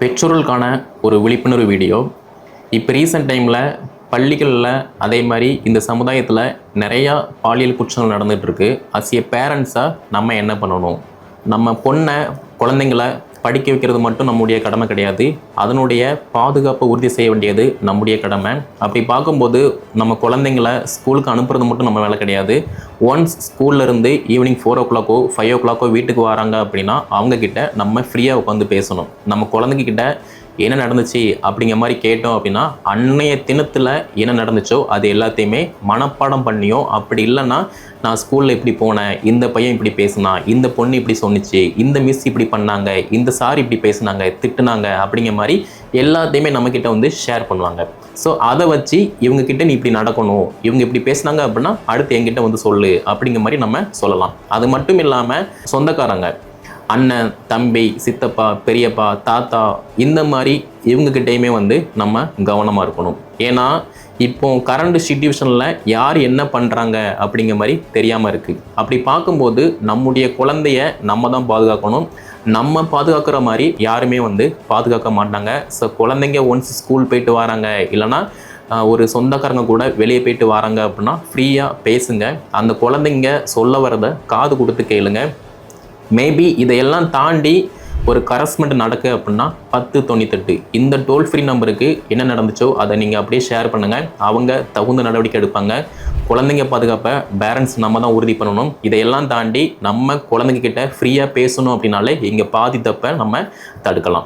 பெற்றோர்களுக்கான ஒரு விழிப்புணர்வு வீடியோ. இப்போ ரீசெண்ட் டைமில் பள்ளிகளில் அதே மாதிரி இந்த சமுதாயத்தில் நிறையா பாலியல் குற்றங்கள் நடந்துகிட்ருக்கு அசிய அஸ் பேரண்ட்ஸாக நம்ம என்ன பண்ணணும்? நம்ம பொண்ணை குழந்தைங்கள படிக்க வைக்கிறது மட்டும் நம்முடைய கடமை கிடையாது. அதனுடைய பாதுகாப்பை உறுதி செய்ய வேண்டியது நம்முடைய கடமை. அப்படி பார்க்கும்போது நம்ம குழந்தைங்கள ஸ்கூலுக்கு அனுப்புறது மட்டும் நம்ம வேலை கிடையாது. ஒன்ஸ் ஸ்கூல்ல இருந்து ஈவினிங் ஃபோர் ஓ கிளாக்கோ ஃபைவ் ஓ கிளாக்கோ வீட்டுக்கு வராங்க அப்படின்னா அவங்கக்கிட்ட நம்ம ஃப்ரீயாக உட்காந்து பேசணும். நம்ம குழந்தைங்க கிட்ட என்ன நடந்துச்சு அப்படிங்கிற மாதிரி கேட்டோம் அப்படின்னா அன்னைய தினத்தில் என்ன நடந்துச்சோ அது எல்லாத்தையுமே மனப்பாடம் பண்ணியோ அப்படி இல்லைன்னா நான் ஸ்கூலில் இப்படி போனேன் இந்த பையன் இப்படி பேசினான் இந்த பொண்ணு இப்படி சொன்னிச்சு இந்த மிஸ் இப்படி பண்ணாங்க இந்த சார் இப்படி பேசுனாங்க திட்டுனாங்க அப்படிங்கிற மாதிரி எல்லாத்தையுமே நம்மக்கிட்ட வந்து ஷேர் பண்ணுவாங்க. ஸோ அதை வச்சு இவங்கக்கிட்ட நீ இப்படி நடக்கணும் இவங்க இப்படி பேசுனாங்க அப்படின்னா அடுத்து என்கிட்ட வந்து சொல்லு அப்படிங்கிற மாதிரி நம்ம சொல்லலாம். அது மட்டும் இல்லாமல் சொந்தக்காரங்க அண்ணன் தம்பி சித்தப்பா பெரியப்பா தாத்தா இந்த மாதிரி இவங்ககிட்டயுமே வந்து நம்ம கவனமாக இருக்கணும். ஏன்னா இப்போ கரண்ட் சுச்சுவேஷனில் யார் என்ன பண்ணுறாங்க அப்படிங்கிற மாதிரி தெரியாமல் இருக்குது அப்படி பார்க்கும்போது நம்முடைய குழந்தைய நம்ம தான் பாதுகாக்கணும். நம்ம பாதுகாக்கிற மாதிரி யாருமே வந்து பாதுகாக்க மாட்டாங்க. ஸோ குழந்தைங்க ஒன்ஸ் ஸ்கூல் போயிட்டு வராங்க இல்லைன்னா ஒரு சொந்தக்காரங்க கூட வெளியே போயிட்டு வராங்க அப்படின்னா ஃப்ரீயாக பேசுங்க. அந்த குழந்தைங்க சொல்ல வரதை காது கொடுத்து கேளுங்க. மேபி இதையெல்லாம் தாண்டி ஒரு கரஸ்மெண்ட் நடக்கு அப்படின்னா பத்து தொண்ணூத்தெட்டு. இந்த டோல் ஃப்ரீ நம்பருக்கு என்ன நடந்துச்சோ அதை நீங்கள் அப்படியே ஷேர் பண்ணுங்கள் அவங்க தகுந்த நடவடிக்கை எடுப்பாங்க. குழந்தைங்க பாதுகாப்பை பேரண்ட்ஸ் நம்ம தான் உறுதி பண்ணணும். இதையெல்லாம் தாண்டி நம்ம குழந்தைங்க கிட்ட ஃப்ரீயாக பேசணும் அப்படின்னாலே இங்கே பாதி தப்பை நம்ம தடுக்கலாம்.